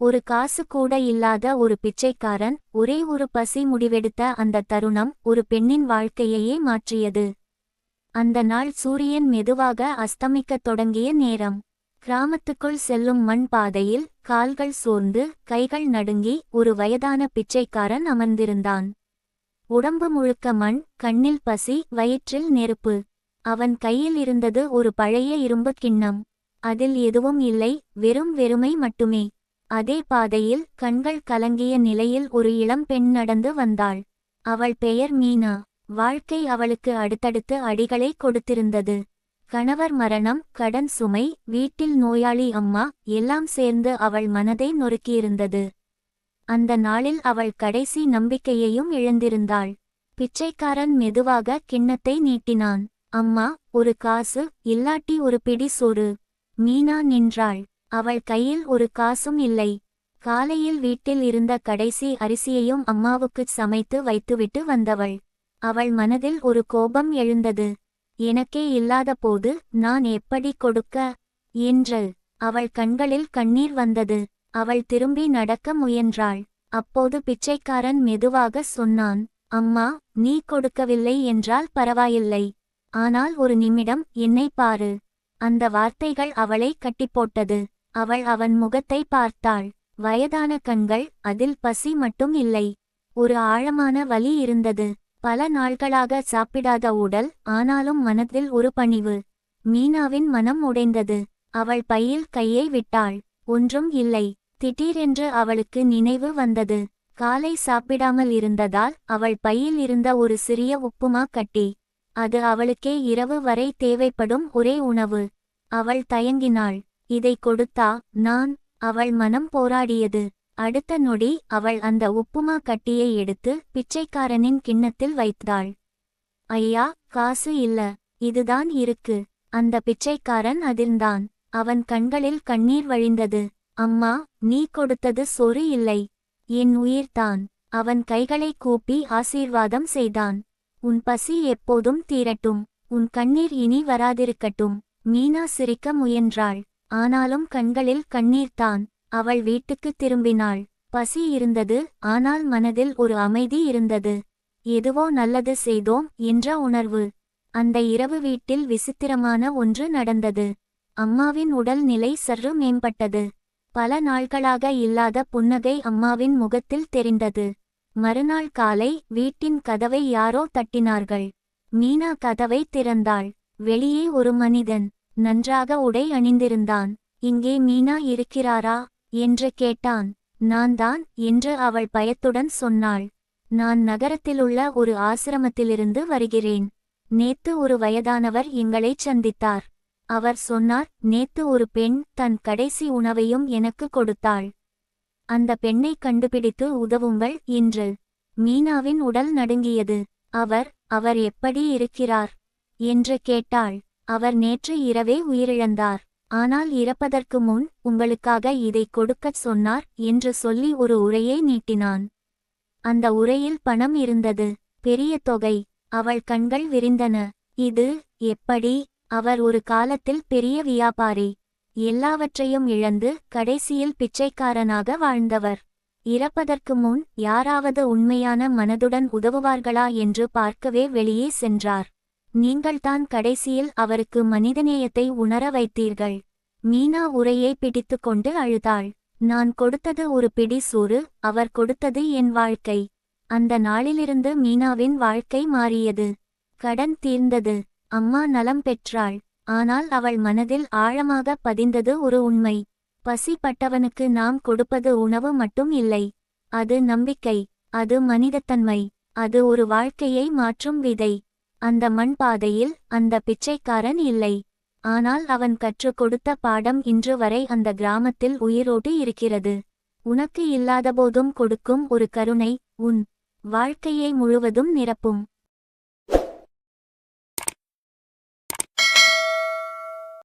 ஒரு காசு கூட இல்லாத ஒரு பிச்சைக்காரன் ஒரே ஒரு பசி முடிவெடுத்த அந்த தருணம் ஒரு பெண்ணின் வாழ்க்கையையே மாற்றியது. அந்த நாள் சூரியன் மெதுவாக அஸ்தமிக்கத் தொடங்கிய நேரம். கிராமத்துக்குள் செல்லும் மண் பாதையில் கால்கள் சோர்ந்து கைகள் நடுங்கி ஒரு வயதான பிச்சைக்காரன் அமர்ந்திருந்தான். உடம்பு முழுக்க மண் கண்ணில் பசி வயிற்றில் நெருப்பு. அவன் கையில் இருந்தது ஒரு பழைய இரும்பு கிண்ணம். அதில் எதுவும் இல்லை வெறும் வெறுமை மட்டுமே. அதே பாதையில் கண்கள் கலங்கிய நிலையில் ஒரு இளம் பெண் நடந்து வந்தாள். அவள் பெயர் மீனா. வாழ்க்கை அவளுக்கு அடுத்தடுத்து அடிகளை கொடுத்திருந்தது. கணவர் மரணம் கடன் சுமை வீட்டில் நோயாளி அம்மா எல்லாம் சேர்ந்து அவள் மனதை நொறுக்கியிருந்தது. அந்த நாளில் அவள் கடைசி நம்பிக்கையையும் இழந்திருந்தாள். பிச்சைக்காரன் மெதுவாக கிண்ணத்தை நீட்டினான். அம்மா ஒரு காசு இல்லாட்டி ஒரு பிடி சோறு. மீனா நின்றாள். அவள் கையில் ஒரு காசும் இல்லை. காலையில் வீட்டில் இருந்த கடைசி அரிசியையும் அம்மாவுக்குச் சமைத்து வைத்துவிட்டு வந்தவள். அவள் மனதில் ஒரு கோபம் எழுந்தது. எனக்கே இல்லாத போது நான் எப்படி கொடுக்க? என்று அவள் கண்களில் கண்ணீர் வந்தது. அவள் திரும்பி நடக்க முயன்றாள். அப்போது பிச்சைக்காரன் மெதுவாக சொன்னான் அம்மா நீ கொடுக்கவில்லை என்றால் பரவாயில்லை. ஆனால் ஒரு நிமிடம் என்னை பாரு. அந்த வார்த்தைகள் அவளை கட்டிப்போட்டது. அவள் அவன் முகத்தை பார்த்தாள். வயதான கண்கள் அதில் பசி மட்டும் இல்லை. ஒரு ஆழமான வலி இருந்தது. பல நாள்களாக சாப்பிடாத உடல் ஆனாலும் மனதில் ஒரு பணிவு. மீனாவின் மனம் உடைந்தது. அவள் பையில் கையை விட்டாள். ஒன்றும் இல்லை. திடீரென்று அவளுக்கு நினைவு வந்தது. காலை சாப்பிடாமல் இருந்ததால் அவள் பையில் இருந்த ஒரு சிறிய உப்புமா கட்டி அது அவளுக்கே இரவு வரை தேவைப்படும் ஒரே உணவு. அவள் தயங்கினாள். இதை கொடுத்தா நான் அவள் மனம் போராடியது. அடுத்த நொடி அவள் அந்த உப்புமா கட்டியை எடுத்து பிச்சைக்காரனின் கிண்ணத்தில் வைத்தாள். ஐயா காசு இல்ல. இதுதான் இருக்கு. அந்த பிச்சைக்காரன் அதிர்ந்தான். அவன் கண்களில் கண்ணீர் வழிந்தது. அம்மா நீ கொடுத்தது சொறு இல்லை. என் உயிர்தான் அவன் கைகளை கூப்பி ஆசீர்வாதம் செய்தான். உன் பசி எப்போதும் தீரட்டும். உன் கண்ணீர் இனி வராதிருக்கட்டும். மீனா சிரிக்க முயன்றாள். ஆனாலும் கண்களில் கண்ணீர்தான் அவள் வீட்டுக்குத் திரும்பினாள். பசி இருந்தது ஆனால் மனதில் ஒரு அமைதி இருந்தது. எதுவோ நல்லது செய்தோம் என்ற உணர்வு. அந்த இரவு வீட்டில் விசித்திரமான ஒன்று நடந்தது. அம்மாவின் உடல் நிலை சற்று மேம்பட்டது. பல நாள்களாக இல்லாத புன்னகை அம்மாவின் முகத்தில் தெரிந்தது. மறுநாள் காலை வீட்டின் கதவை யாரோ தட்டினார்கள். மீனா கதவை திறந்தாள். வெளியே ஒரு மனிதன். நன்றாக உடை அணிந்திருந்தான். இங்கே மீனா இருக்கிறாரா? என்று கேட்டான். நான் தான் என்று அவள் பயத்துடன் சொன்னாள். நான் நகரத்திலுள்ள ஒரு ஆசிரமத்திலிருந்து வருகிறேன். நேத்து ஒரு வயதானவர் எங்களைச் சந்தித்தார். அவர் சொன்னார் நேத்து ஒரு பெண் தன் கடைசி உணவையும் எனக்கு கொடுத்தாள். அந்த பெண்ணை கண்டுபிடித்து உதவுங்கள் என்று. மீனாவின் உடல் நடுங்கியது. அவர் அவர் எப்படி இருக்கிறார்? என்று கேட்டாள். அவர் நேற்று இரவே உயிரிழந்தார். ஆனால் இறப்பதற்கு முன் உங்களுக்காக இதை கொடுக்கச் சொன்னார் என்று சொல்லி ஒரு உரையை நீட்டினான். அந்த உரையில் பணம் இருந்தது பெரிய தொகை. அவள் கண்கள் விரிந்தன. இது எப்படி? அவர் ஒரு காலத்தில் பெரிய வியாபாரி. எல்லாவற்றையும் இழந்து கடைசியில் பிச்சைக்காரனாக வாழ்ந்தவர். இறப்பதற்கு முன் யாராவது உண்மையான மனதுடன் உதவுவார்களா என்று பார்க்கவே வெளியே சென்றார். நீங்கள்தான் கடைசியில் அவருக்கு மனிதநேயத்தை உணர வைத்தீர்கள். மீனா உரையை பிடித்துக்கொண்டு அழுதாள். நான் கொடுத்தது ஒரு பிடி சூறு அவர் கொடுத்தது என் வாழ்க்கை. அந்த நாளிலிருந்து மீனாவின் வாழ்க்கை மாறியது. கடன் தீர்ந்தது. அம்மா நலம் பெற்றாள். ஆனால் அவள் மனதில் ஆழமாக பதிந்தது ஒரு உண்மை. பசி பட்டவனுக்கு நாம் கொடுப்பது உணவு மட்டும் இல்லை. அது நம்பிக்கை. அது மனிதத்தன்மை. அது ஒரு வாழ்க்கையை மாற்றும் விதை. அந்த மண் பாதையில் அந்த பிச்சைக்காரன் இல்லை. ஆனால் அவன் கற்றுக் கொடுத்த பாடம் இன்று வரை அந்த கிராமத்தில் உயிரோடு இருக்கிறது. உனக்கு இல்லாதபோதும் கொடுக்கும் ஒரு கருணை உன் வாழ்க்கையை முழுவதும் நிரப்பும்.